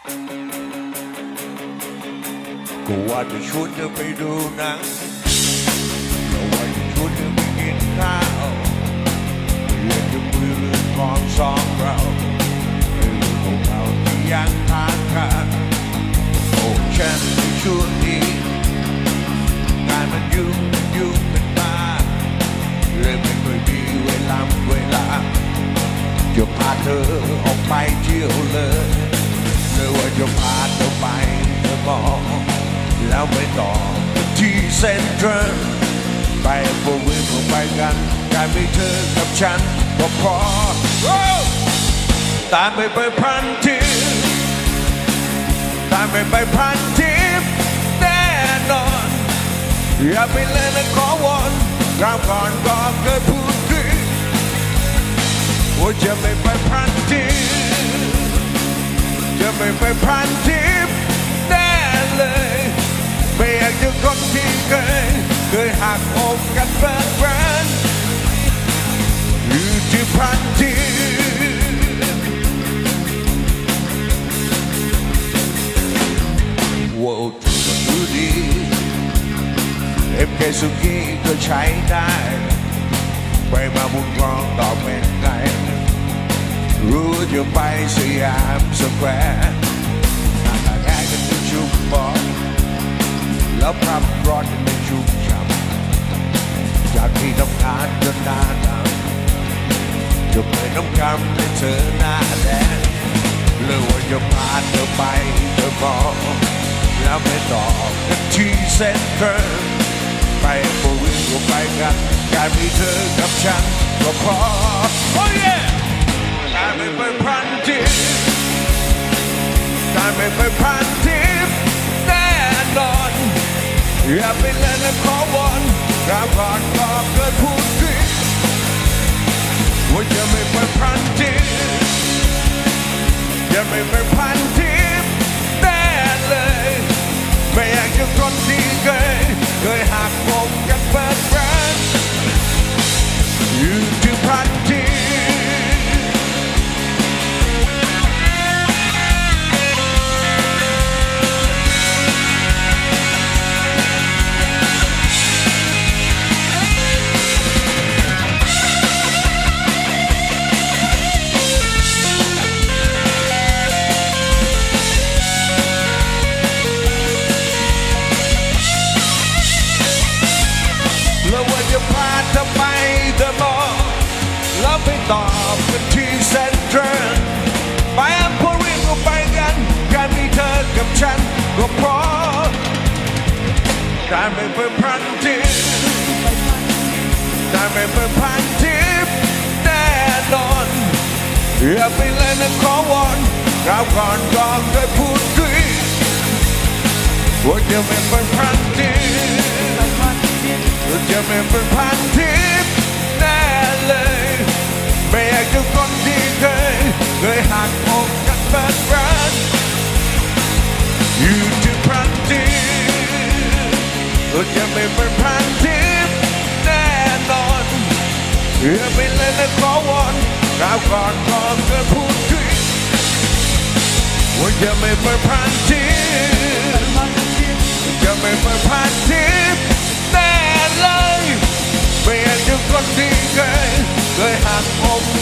ก็ว่าจะชวนเธอไปดูหนังก็ว่าจะชวนเธอไปกินข้าวอยากจะมือเรื่องของสองเราเรื่องของเราที่ยังทางกันโอ้ฉันในช่วงนี้งานมันยุ่งยุ่งเป็นบ้าเลยไม่เคยมีเวลาเวลาจะพาเธอออกไปเที่ยวเลย เธอพาเธอไปเธอบอกแล้วไม่ต่อที่เซ็นทรัลไปโบวิวไปกันการมีเธอกับฉันก็พอโอ้ตามไปไปพันทิปตามไปไปพันทิปแน่นอนอย่าไปเล่นนะขอวอนคราวก่อนก็เคยพูดคุยว่าจะไม่ไปพันทิ ไม่ไปพันทิปแน่เลย ไม่อยากจะคนที่เคยเคยหักอกกันเปิดร้านอยู่ที่พันทิปว้าวดูดีเอ็มเคสุกี้ก็ใช้ได้ ไปมาบุญกรองต่อเป็นไง รู้จะไปสยามสแควร์นั่งตากแอร์กันเป็นชุกบอลแล้วพับรถกันเป็นชุกช้ำจากที่ต้องการจนหน้าดำจะเปิดน้ำกำให้เธอหน้าแดงหรือว่าจะพาเธอไปเธอบอกแล้วไม่ตอบกันที่เซ็นทรัลไปโบวิวไปกันการมีเธอกับฉันก็พอ Oh yeah การไม่ไปพันทิปการไม่ไปพันทิปแน่นอนอย่าไปเล่นและขอวอนกราบก่อนก็เกิดพูดคุยว่าจะไม่ไปพันทิปจะไม่ไปพัน อบกันที่เซ็นทรัลไปอัมพอรีก็ไปกันการมีเธอกับฉันก็พอการไม่ไปพันทิปการไม่ไปพันทิปแน่นอนอย่าไปเล่นะขอวอนคราวก่อนก็เคยพูดคุยว่าจะไม่ไปพันทิปจะไม่เป็นพันทิปแปจะไม่เป็นพันทิปแน่นอนอย่าไปเล่นและขอวอนคราวก่อนก็เคยพูดคุยว่าจะไม่เป็นพันทิปจะไม่ไปผ่านทิพย์แน่เลยไม่อยากจะคนที่เคยเคยหักอก